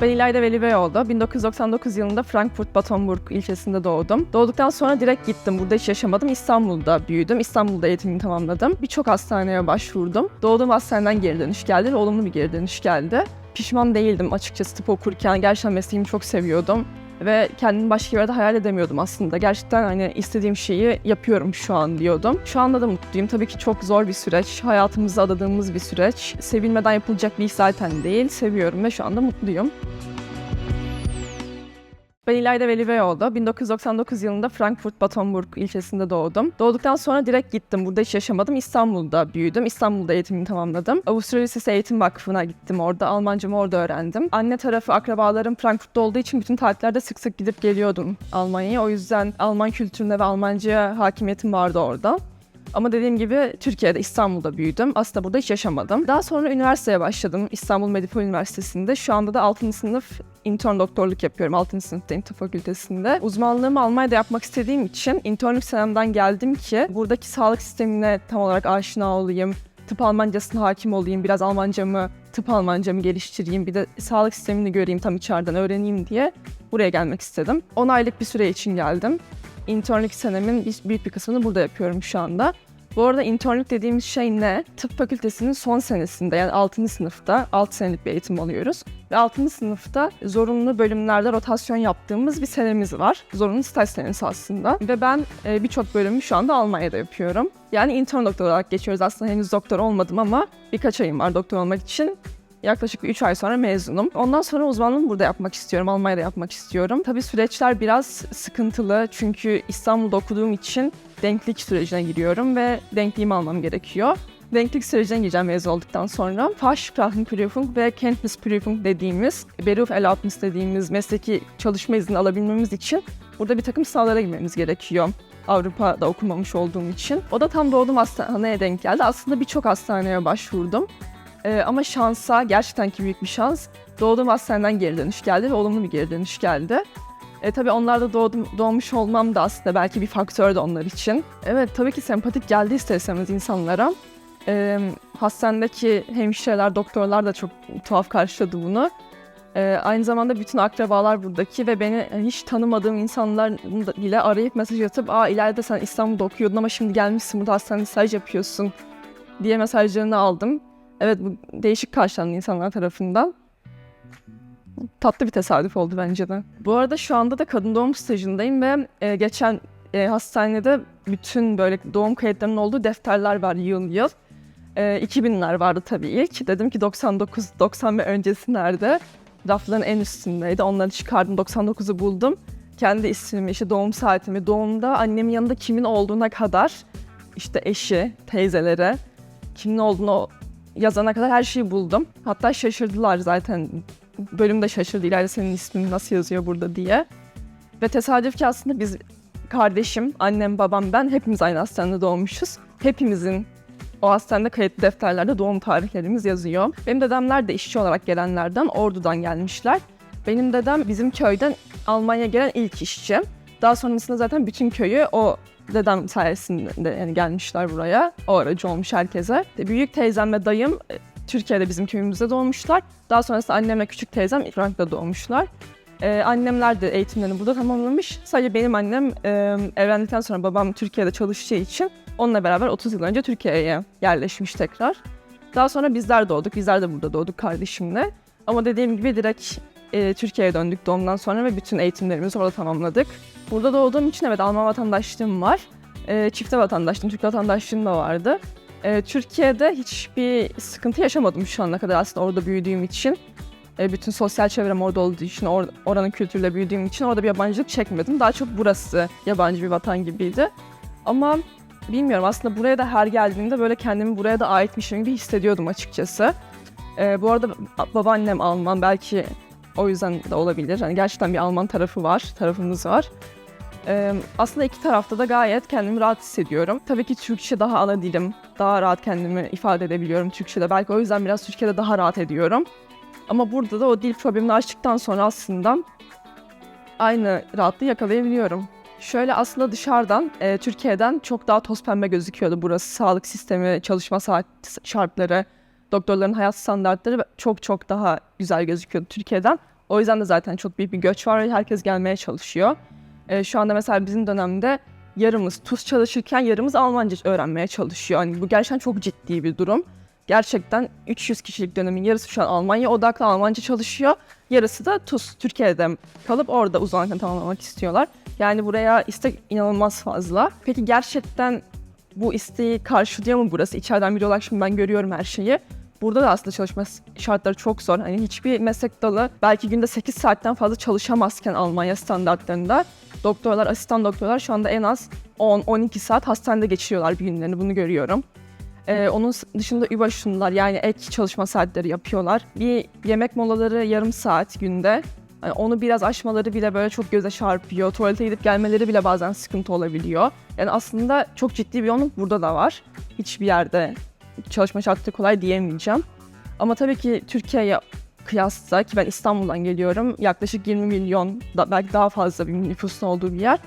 Ben İlayda Veli Beyoğlu. 1999 yılında Frankfurt Batonburg ilçesinde doğdum. Doğduktan sonra direkt gittim. Burada hiç yaşamadım. İstanbul'da büyüdüm. İstanbul'da eğitimimi tamamladım. Birçok hastaneye başvurdum. Doğduğum hastaneden geri dönüş geldi ve olumlu bir geri dönüş geldi. Pişman değildim açıkçası tıp okurken. Gerçekten mesleğimi çok seviyordum. Ve kendimi başka yerde hayal edemiyordum aslında. Gerçekten hani istediğim şeyi yapıyorum şu an diyordum. Şu anda da mutluyum. Tabii ki çok zor bir süreç. Hayatımızı adadığımız bir süreç. Sevilmeden yapılacak bir iş zaten değil. Seviyorum ve şu anda mutluyum. Ben İlayda Veli Beyoğlu. 1999 yılında Frankfurt Batonburg ilçesinde doğdum. Doğduktan sonra direkt gittim. Burada hiç yaşamadım. İstanbul'da büyüdüm. İstanbul'da eğitimimi tamamladım. Avusturya Lisesi Eğitim Vakfı'na gittim orada. Almancamı orada öğrendim. Anne tarafı akrabalarım Frankfurt'ta olduğu için bütün tatillerde sık sık gidip geliyordum Almanya'ya. O yüzden Alman kültürüne ve Almanca'ya hakimiyetim vardı orada. Ama dediğim gibi Türkiye'de, İstanbul'da büyüdüm. Aslında burada hiç yaşamadım. Daha sonra üniversiteye başladım. İstanbul Medipol Üniversitesi'nde. Şu anda da 6. sınıf intern doktorluk yapıyorum 6. sınıftayım tıp fakültesinde. Uzmanlığımı Almanya'da yapmak istediğim için internlük senemden geldim ki buradaki sağlık sistemine tam olarak aşina olayım. Tıp Almancasına hakim olayım, biraz Almancamı, tıp Almancamı geliştireyim, bir de sağlık sistemini göreyim, tam içeriden öğreneyim diye buraya gelmek istedim. 10 aylık bir süre için geldim. İnternlük senemin büyük bir kısmını burada yapıyorum şu anda. Bu arada internlük dediğimiz şey ne? Tıp fakültesinin son senesinde yani 6. sınıfta 6 senelik bir eğitim alıyoruz. Ve 6. sınıfta zorunlu bölümlerde rotasyon yaptığımız bir senemiz var. Zorunlu staj senesi aslında. Ve ben e, birçok bölümü şu anda Almanya'da yapıyorum. Yani intern doktor olarak geçiyoruz. Aslında henüz doktor olmadım ama birkaç ayım var doktor olmak için. Yaklaşık 3 ay sonra mezunum. Ondan sonra uzmanlığımı burada yapmak istiyorum, Almanya'da yapmak istiyorum. Tabii süreçler biraz sıkıntılı çünkü İstanbul'da okuduğum için denklik sürecine giriyorum ve denkliğimi almam gerekiyor. Denklik sürecine gireceğim mezun olduktan sonra. Fachsprachenprüfung ve Kenntnisprüfung dediğimiz, Berufserlaubnis dediğimiz mesleki çalışma izni alabilmemiz için burada bir takım sınavlara girmemiz gerekiyor. Avrupa'da okumamış olduğum için. O da tam doğduğum hastaneye denk geldi. Aslında birçok hastaneye başvurdum. Ee, ama şansa, gerçekten ki büyük bir şans, doğduğum hastaneden geri dönüş geldi ve olumlu bir geri dönüş geldi. E, tabii onlarda doğdum, doğmuş olmam da aslında belki bir faktördü onlar için. Evet tabii ki sempatik geldi ister istemez insanlara. E, hastanedeki hemşireler, doktorlar da çok tuhaf karşıladı bunu. E, aynı zamanda bütün akrabalar buradaki ve beni hiç tanımadığım insanlar bile arayıp mesaj atıp ''Aa ileride sen İstanbul'da okuyordun ama şimdi gelmişsin burada hastanede staj yapıyorsun.'' diye mesajlarını aldım. Evet bu değişik karşılandı insanlar tarafından. Tatlı bir tesadüf oldu bence de. Bu arada şu anda da kadın doğum stajındayım ve e, geçen e, hastanede bütün böyle doğum kayıtlarının olduğu defterler var yıl yıl. E, 2000'ler vardı tabii ilk. Dedim ki 99, 90 ve öncesi nerede? Rafların en üstündeydi. Onları çıkardım. 99'u buldum. Kendi ismimi, işte doğum saatimi, doğumda annemin yanında kimin olduğuna kadar işte eşi, teyzelere kimin olduğunu yazana kadar her şeyi buldum. Hatta şaşırdılar zaten. Bölümde şaşırdı ileride senin ismin nasıl yazıyor burada diye. Ve tesadüf ki aslında biz kardeşim, annem, babam, ben hepimiz aynı hastanede doğmuşuz. Hepimizin o hastanede kayıtlı defterlerde doğum tarihlerimiz yazıyor. Benim dedemler de işçi olarak gelenlerden, Ordu'dan gelmişler. Benim dedem bizim köyden Almanya'ya gelen ilk işçi. Daha sonrasında zaten bütün köyü o dedem sayesinde yani gelmişler buraya. O aracı olmuş herkese. Büyük teyzem ve dayım Türkiye'de bizim köyümüzde doğmuşlar. Daha sonrasında annemle küçük teyzem Frank'ta doğmuşlar. Ee, annemler de eğitimlerini burada tamamlamış. Sadece benim annem e, evlendikten sonra babam Türkiye'de çalışacağı için onunla beraber 30 yıl önce Türkiye'ye yerleşmiş tekrar. Daha sonra bizler doğduk. Bizler de burada doğduk kardeşimle. Ama dediğim gibi direkt e, Türkiye'ye döndük doğumdan sonra ve bütün eğitimlerimizi orada tamamladık. Burada doğduğum için evet Alman vatandaşlığım var. E, çifte vatandaşlığım, Türk vatandaşlığım da vardı. E, Türkiye'de hiçbir sıkıntı yaşamadım şu ana kadar aslında orada büyüdüğüm için. E, bütün sosyal çevrem orada olduğu için, or- oranın kültürüyle büyüdüğüm için orada bir yabancılık çekmedim. Daha çok burası yabancı bir vatan gibiydi. Ama bilmiyorum aslında buraya da her geldiğimde böyle kendimi buraya da aitmişim gibi hissediyordum açıkçası. E, bu arada babaannem Alman belki o yüzden de olabilir. Yani gerçekten bir Alman tarafı var, tarafımız var. Ee, aslında iki tarafta da gayet kendimi rahat hissediyorum. Tabii ki Türkçe daha ana dilim. Daha rahat kendimi ifade edebiliyorum Türkçe'de. Belki o yüzden biraz Türkiye'de daha rahat ediyorum. Ama burada da o dil problemini açtıktan sonra aslında aynı rahatlığı yakalayabiliyorum. Şöyle aslında dışarıdan, e, Türkiye'den çok daha toz pembe gözüküyordu burası. Sağlık sistemi, çalışma saat şartları, doktorların hayat standartları çok çok daha güzel gözüküyordu Türkiye'den. O yüzden de zaten çok büyük bir göç var ve herkes gelmeye çalışıyor. E, şu anda mesela bizim dönemde yarımız TUS çalışırken yarımız Almanca öğrenmeye çalışıyor. Hani bu gerçekten çok ciddi bir durum. Gerçekten 300 kişilik dönemin yarısı şu an Almanya odaklı Almanca çalışıyor. Yarısı da TUS Türkiye'de kalıp orada uzmanlıkını tamamlamak istiyorlar. Yani buraya istek inanılmaz fazla. Peki gerçekten bu isteği karşılıyor mu burası? İçeriden biri olarak şimdi ben görüyorum her şeyi. Burada da aslında çalışma şartları çok zor. Hani hiçbir meslek dalı belki günde 8 saatten fazla çalışamazken Almanya standartlarında doktorlar, asistan doktorlar şu anda en az 10-12 saat hastanede geçiriyorlar bir günlerini. Bunu görüyorum. Ee, onun dışında übaşınlar yani ek çalışma saatleri yapıyorlar. Bir yemek molaları yarım saat günde. Yani onu biraz aşmaları bile böyle çok göze çarpıyor. Tuvalete gidip gelmeleri bile bazen sıkıntı olabiliyor. Yani aslında çok ciddi bir yoğunluk burada da var. Hiçbir yerde çalışma şartları kolay diyemeyeceğim. Ama tabii ki Türkiye'ye kıyasla ki ben İstanbul'dan geliyorum yaklaşık 20 milyon da belki daha fazla bir nüfusun olduğu bir yer.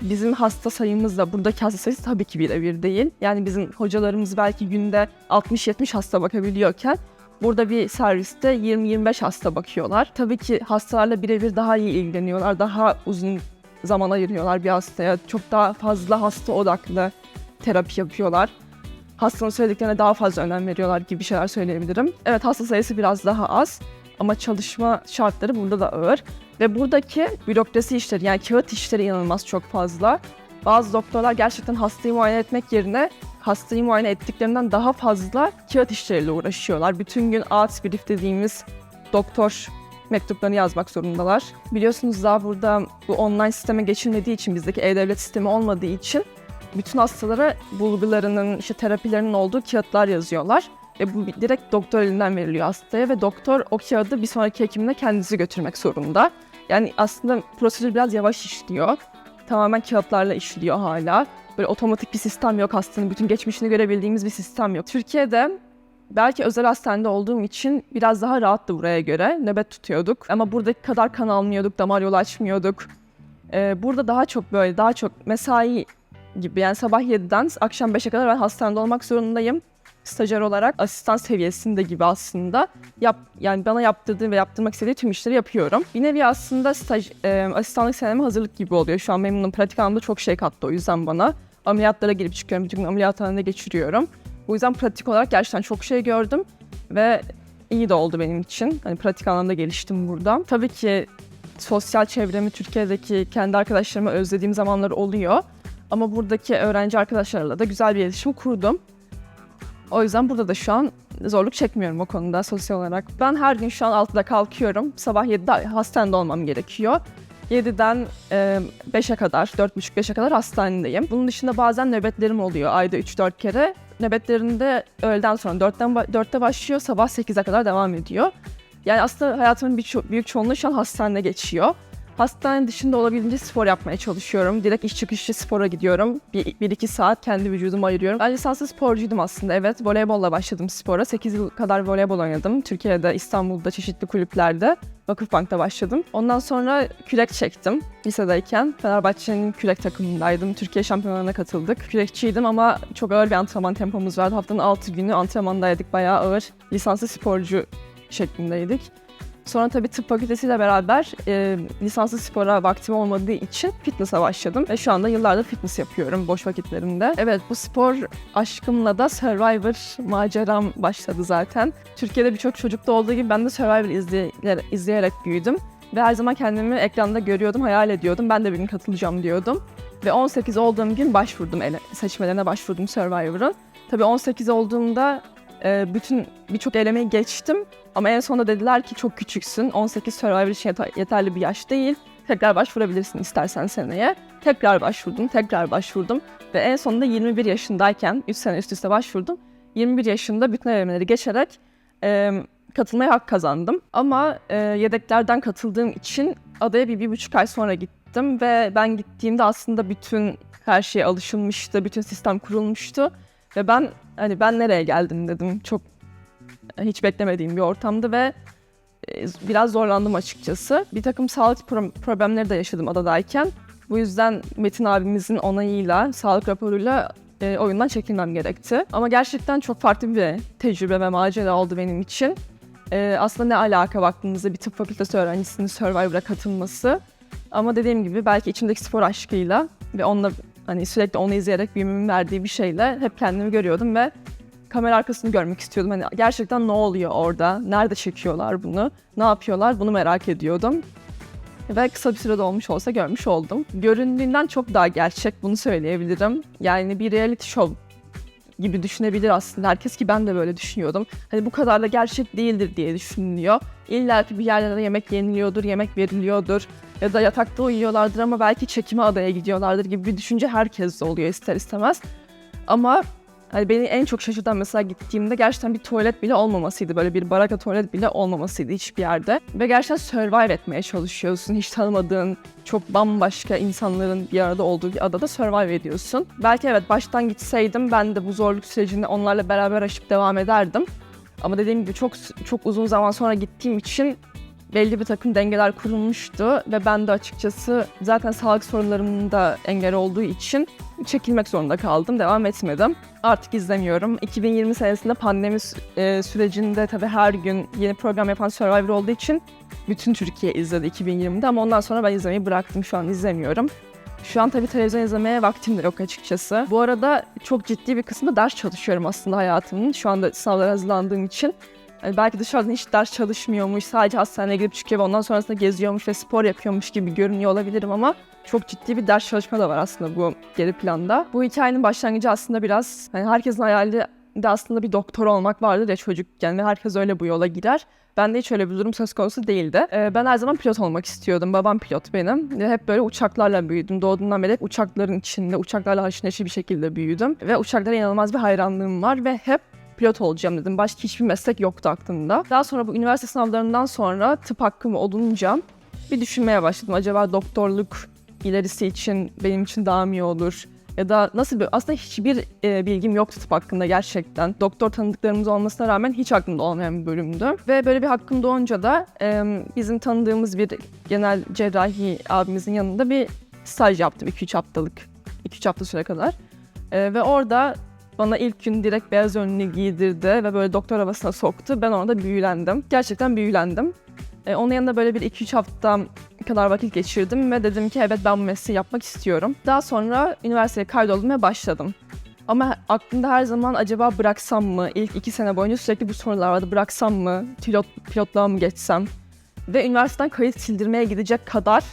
Bizim hasta sayımızla buradaki hasta sayısı tabii ki birebir değil. Yani bizim hocalarımız belki günde 60-70 hasta bakabiliyorken burada bir serviste 20-25 hasta bakıyorlar. Tabii ki hastalarla birebir daha iyi ilgileniyorlar. Daha uzun zaman ayırıyorlar bir hastaya. Çok daha fazla hasta odaklı terapi yapıyorlar hastanın söylediklerine daha fazla önem veriyorlar gibi şeyler söyleyebilirim. Evet hasta sayısı biraz daha az ama çalışma şartları burada da ağır. Ve buradaki bürokrasi işleri yani kağıt işleri inanılmaz çok fazla. Bazı doktorlar gerçekten hastayı muayene etmek yerine hastayı muayene ettiklerinden daha fazla kağıt işleriyle uğraşıyorlar. Bütün gün AAT brief dediğimiz doktor mektuplarını yazmak zorundalar. Biliyorsunuz daha burada bu online sisteme geçilmediği için bizdeki e-devlet sistemi olmadığı için bütün hastalara bulgularının, işte terapilerinin olduğu kağıtlar yazıyorlar. Ve bu direkt doktor elinden veriliyor hastaya ve doktor o kağıdı bir sonraki hekimine kendisi götürmek zorunda. Yani aslında prosedür biraz yavaş işliyor. Tamamen kağıtlarla işliyor hala. Böyle otomatik bir sistem yok hastanın. Bütün geçmişini görebildiğimiz bir sistem yok. Türkiye'de belki özel hastanede olduğum için biraz daha rahattı buraya göre. Nöbet tutuyorduk. Ama buradaki kadar kan almıyorduk, damar yolu açmıyorduk. Ee, burada daha çok böyle, daha çok mesai gibi. Yani sabah 7'den akşam 5'e kadar ben hastanede olmak zorundayım. Stajyer olarak asistan seviyesinde gibi aslında. Yap, yani bana yaptırdığı ve yaptırmak istediği tüm işleri yapıyorum. Bir nevi aslında staj, e, asistanlık seneme hazırlık gibi oluyor. Şu an memnunum. Pratik anlamda çok şey kattı o yüzden bana. Ameliyatlara girip çıkıyorum. Bütün gün ameliyathanede geçiriyorum. Bu yüzden pratik olarak gerçekten çok şey gördüm. Ve iyi de oldu benim için. Hani pratik anlamda geliştim burada. Tabii ki sosyal çevremi Türkiye'deki kendi arkadaşlarımı özlediğim zamanlar oluyor. Ama buradaki öğrenci arkadaşlarla da güzel bir iletişim kurdum. O yüzden burada da şu an zorluk çekmiyorum o konuda sosyal olarak. Ben her gün şu an 6'da kalkıyorum. Sabah 7'de hastanede olmam gerekiyor. 7'den e, 5'e kadar, 4.30-5'e kadar hastanedeyim. Bunun dışında bazen nöbetlerim oluyor ayda 3-4 kere. Nöbetlerinde öğleden sonra 4'ten 4'te başlıyor, sabah 8'e kadar devam ediyor. Yani aslında hayatımın bir ço- büyük çoğunluğu şu an hastanede geçiyor. Hastane dışında olabildiğince spor yapmaya çalışıyorum. Direkt iş çıkışı spora gidiyorum. Bir, bir iki saat kendi vücudumu ayırıyorum. Ben lisanslı sporcuydum aslında. Evet voleybolla başladım spora. 8 yıl kadar voleybol oynadım. Türkiye'de, İstanbul'da çeşitli kulüplerde. Vakıfbank'ta başladım. Ondan sonra kürek çektim lisedeyken. Fenerbahçe'nin kürek takımındaydım. Türkiye şampiyonlarına katıldık. Kürekçiydim ama çok ağır bir antrenman tempomuz vardı. Haftanın 6 günü antrenmandaydık. Bayağı ağır. Lisanslı sporcu şeklindeydik. Sonra tabii tıp fakültesiyle beraber e, lisanslı spora vaktim olmadığı için fitness'a başladım. Ve şu anda yıllardır fitness yapıyorum boş vakitlerimde. Evet bu spor aşkımla da Survivor maceram başladı zaten. Türkiye'de birçok çocukta olduğu gibi ben de Survivor izleyerek, izleyerek büyüdüm. Ve her zaman kendimi ekranda görüyordum, hayal ediyordum. Ben de bir gün katılacağım diyordum. Ve 18 olduğum gün başvurdum, ele, seçmelerine başvurdum Survivor'ın. Tabii 18 olduğumda e, bütün birçok elemeyi geçtim. Ama en sonunda dediler ki çok küçüksün. 18 Survivor için yeterli bir yaş değil. Tekrar başvurabilirsin istersen seneye. Tekrar başvurdum, tekrar başvurdum. Ve en sonunda 21 yaşındayken, 3 sene üst üste başvurdum. 21 yaşında bütün elemeleri geçerek e, katılmaya hak kazandım. Ama e, yedeklerden katıldığım için adaya bir, bir buçuk ay sonra gittim. Ve ben gittiğimde aslında bütün her şeye alışılmıştı, bütün sistem kurulmuştu. Ve ben hani ben nereye geldim dedim. Çok hiç beklemediğim bir ortamdı ve e, biraz zorlandım açıkçası. Bir takım sağlık problemleri de yaşadım adadayken. Bu yüzden Metin abimizin onayıyla, sağlık raporuyla e, oyundan çekilmem gerekti. Ama gerçekten çok farklı bir tecrübe ve macera oldu benim için. Ee, aslında ne alaka baktığınızda bir tıp fakültesi öğrencisinin Survivor'a katılması. Ama dediğim gibi belki içimdeki spor aşkıyla ve onunla hani sürekli onu izleyerek büyümemin verdiği bir şeyle hep kendimi görüyordum ve kamera arkasını görmek istiyordum. Hani gerçekten ne oluyor orada? Nerede çekiyorlar bunu? Ne yapıyorlar? Bunu merak ediyordum. Ve kısa bir sürede olmuş olsa görmüş oldum. Göründüğünden çok daha gerçek bunu söyleyebilirim. Yani bir reality show gibi düşünebilir aslında herkes ki ben de böyle düşünüyordum. Hani bu kadar da gerçek değildir diye düşünülüyor. İlla ki bir yerlerde yemek yeniliyordur, yemek veriliyordur ya da yatakta uyuyorlardır ama belki çekime adaya gidiyorlardır gibi bir düşünce herkeste oluyor ister istemez. Ama hani beni en çok şaşırtan mesela gittiğimde gerçekten bir tuvalet bile olmamasıydı. Böyle bir baraka tuvalet bile olmamasıydı hiçbir yerde. Ve gerçekten survive etmeye çalışıyorsun. Hiç tanımadığın, çok bambaşka insanların bir arada olduğu bir adada survive ediyorsun. Belki evet baştan gitseydim ben de bu zorluk sürecini onlarla beraber aşıp devam ederdim. Ama dediğim gibi çok çok uzun zaman sonra gittiğim için belli bir takım dengeler kurulmuştu ve ben de açıkçası zaten sağlık sorunlarımın da engel olduğu için çekilmek zorunda kaldım. Devam etmedim. Artık izlemiyorum. 2020 senesinde pandemi e, sürecinde tabii her gün yeni program yapan Survivor olduğu için bütün Türkiye izledi 2020'de ama ondan sonra ben izlemeyi bıraktım. Şu an izlemiyorum. Şu an tabii televizyon izlemeye vaktim de yok açıkçası. Bu arada çok ciddi bir kısmı ders çalışıyorum aslında hayatımın. Şu anda sınavlara hazırlandığım için. Yani belki dışarıdan hiç ders çalışmıyormuş, sadece hastaneye gidip çıkıyor ve ondan sonrasında geziyormuş ve spor yapıyormuş gibi görünüyor olabilirim ama çok ciddi bir ders çalışma da var aslında bu geri planda. Bu hikayenin başlangıcı aslında biraz hani herkesin hayali de aslında bir doktor olmak vardır ya çocukken ve herkes öyle bu yola girer. Ben de hiç öyle bir durum söz konusu değildi. Ee, ben her zaman pilot olmak istiyordum. Babam pilot benim. Hep böyle uçaklarla büyüdüm. Doğduğumdan beri uçakların içinde, uçaklarla haşır bir şekilde büyüdüm. Ve uçaklara inanılmaz bir hayranlığım var ve hep pilot olacağım dedim. Başka hiçbir meslek yoktu aklımda. Daha sonra bu üniversite sınavlarından sonra tıp hakkım olunca bir düşünmeye başladım. Acaba doktorluk ilerisi için benim için daha mı iyi olur? Ya da nasıl bir aslında hiçbir e, bilgim yoktu tıp hakkında gerçekten. Doktor tanıdıklarımız olmasına rağmen hiç aklımda olmayan bir bölümdü. Ve böyle bir hakkım doğunca da e, bizim tanıdığımız bir genel cerrahi abimizin yanında bir staj yaptım 2-3 haftalık. 2-3 hafta süre kadar. E, ve orada bana ilk gün direkt beyaz önlüğü giydirdi ve böyle doktor havasına soktu. Ben orada büyülendim. Gerçekten büyülendim. E, onun yanında böyle bir 2-3 hafta kadar vakit geçirdim ve dedim ki evet ben bu mesleği yapmak istiyorum. Daha sonra üniversiteye kaydoldum ve başladım. Ama aklımda her zaman acaba bıraksam mı? İlk iki sene boyunca sürekli bu sorular vardı. Bıraksam mı? Pilot, pilotluğa mı geçsem? Ve üniversiteden kayıt sildirmeye gidecek kadar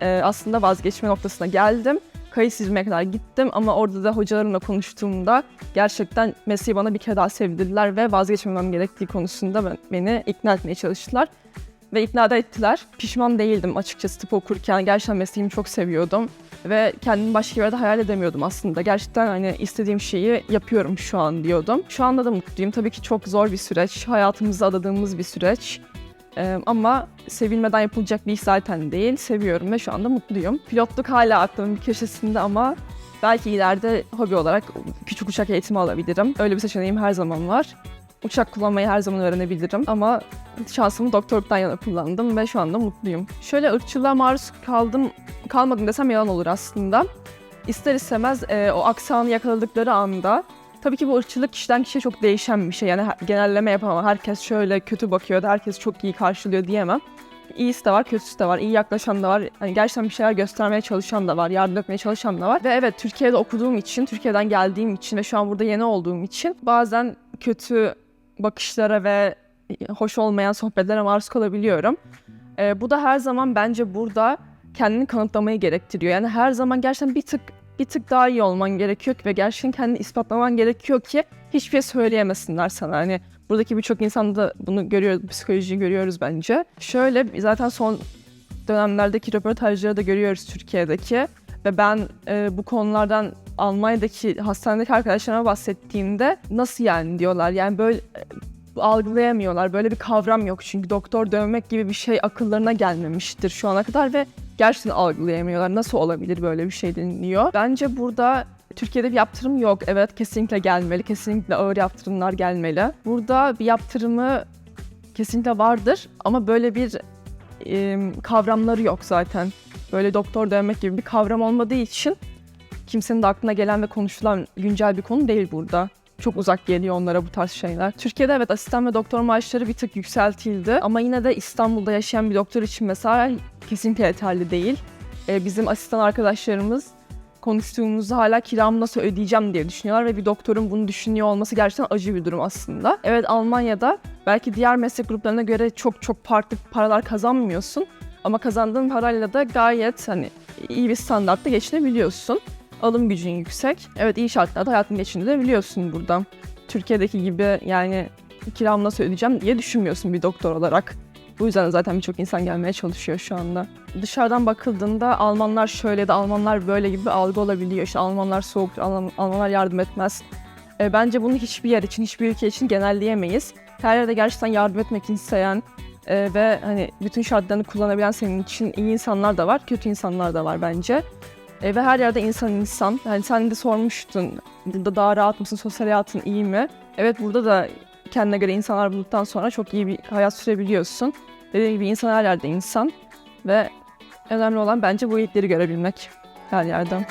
e, aslında vazgeçme noktasına geldim kayıt silmeye kadar gittim ama orada da hocalarımla konuştuğumda gerçekten mesleği bana bir kere daha sevdirdiler ve vazgeçmemem gerektiği konusunda beni ikna etmeye çalıştılar. Ve ikna da ettiler. Pişman değildim açıkçası tıp okurken. Gerçekten mesleğimi çok seviyordum. Ve kendimi başka bir yerde hayal edemiyordum aslında. Gerçekten hani istediğim şeyi yapıyorum şu an diyordum. Şu anda da mutluyum. Tabii ki çok zor bir süreç. Hayatımızı adadığımız bir süreç. Ee, ama sevilmeden yapılacak bir iş zaten değil. Seviyorum ve şu anda mutluyum. Pilotluk hala aklımın bir köşesinde ama belki ileride hobi olarak küçük uçak eğitimi alabilirim. Öyle bir seçeneğim her zaman var. Uçak kullanmayı her zaman öğrenebilirim ama şansımı doktorluktan yana kullandım ve şu anda mutluyum. Şöyle ırkçılığa maruz kaldım, kalmadım desem yalan olur aslında. İster istemez e, o aksanı yakaladıkları anda Tabii ki bu ırkçılık kişiden kişiye çok değişen bir şey. Yani genelleme yapamam. Herkes şöyle kötü bakıyor da herkes çok iyi karşılıyor diyemem. İyisi de var, kötüsü de var. İyi yaklaşan da var. Hani gerçekten bir şeyler göstermeye çalışan da var. Yardım etmeye çalışan da var. Ve evet Türkiye'de okuduğum için, Türkiye'den geldiğim için ve şu an burada yeni olduğum için bazen kötü bakışlara ve hoş olmayan sohbetlere maruz kalabiliyorum. Ee, bu da her zaman bence burada kendini kanıtlamayı gerektiriyor. Yani her zaman gerçekten bir tık bir tık daha iyi olman gerekiyor ki ve gerçekten kendini ispatlaman gerekiyor ki hiçbir şey söyleyemesinler sana. Hani buradaki birçok insanda bunu görüyoruz, psikolojiyi görüyoruz bence. Şöyle zaten son dönemlerdeki röportajları da görüyoruz Türkiye'deki ve ben e, bu konulardan Almanya'daki hastanedeki arkadaşlarıma bahsettiğimde nasıl yani diyorlar. Yani böyle e, algılayamıyorlar. Böyle bir kavram yok çünkü doktor dövmek gibi bir şey akıllarına gelmemiştir şu ana kadar ve gerçekten algılayamıyorlar. Nasıl olabilir böyle bir şey deniliyor. Bence burada Türkiye'de bir yaptırım yok. Evet kesinlikle gelmeli. Kesinlikle ağır yaptırımlar gelmeli. Burada bir yaptırımı kesinlikle vardır ama böyle bir e, kavramları yok zaten. Böyle doktor dövmek gibi bir kavram olmadığı için kimsenin de aklına gelen ve konuşulan güncel bir konu değil burada. çok uzak geliyor onlara bu tarz şeyler. Türkiye'de evet asistan ve doktor maaşları bir tık yükseltildi ama yine de İstanbul'da yaşayan bir doktor için mesela kesinlikle yeterli değil. Ee, bizim asistan arkadaşlarımız konuştuğumuzda hala kiramı nasıl ödeyeceğim diye düşünüyorlar ve bir doktorun bunu düşünüyor olması gerçekten acı bir durum aslında. Evet Almanya'da belki diğer meslek gruplarına göre çok çok farklı paralar kazanmıyorsun ama kazandığın parayla da gayet hani iyi bir standartta geçinebiliyorsun. Alım gücün yüksek. Evet iyi şartlarda hayatını geçindirebiliyorsun buradan. Türkiye'deki gibi yani kiramı nasıl ödeyeceğim diye düşünmüyorsun bir doktor olarak. Bu yüzden zaten birçok insan gelmeye çalışıyor şu anda. Dışarıdan bakıldığında Almanlar şöyle de Almanlar böyle gibi bir algı olabiliyor. İşte Almanlar soğuk, Alman- Almanlar yardım etmez. E, bence bunu hiçbir yer için, hiçbir ülke için genelleyemeyiz. Her yerde gerçekten yardım etmek isteyen e, ve hani bütün şartlarını kullanabilen senin için iyi insanlar da var, kötü insanlar da var bence. E, ve her yerde insan insan. Yani sen de sormuştun, burada daha rahat mısın, sosyal hayatın iyi mi? Evet burada da kendine göre insanlar bulduktan sonra çok iyi bir hayat sürebiliyorsun. Dediğim gibi insan her yerde insan ve önemli olan bence bu iyilikleri görebilmek her yerden.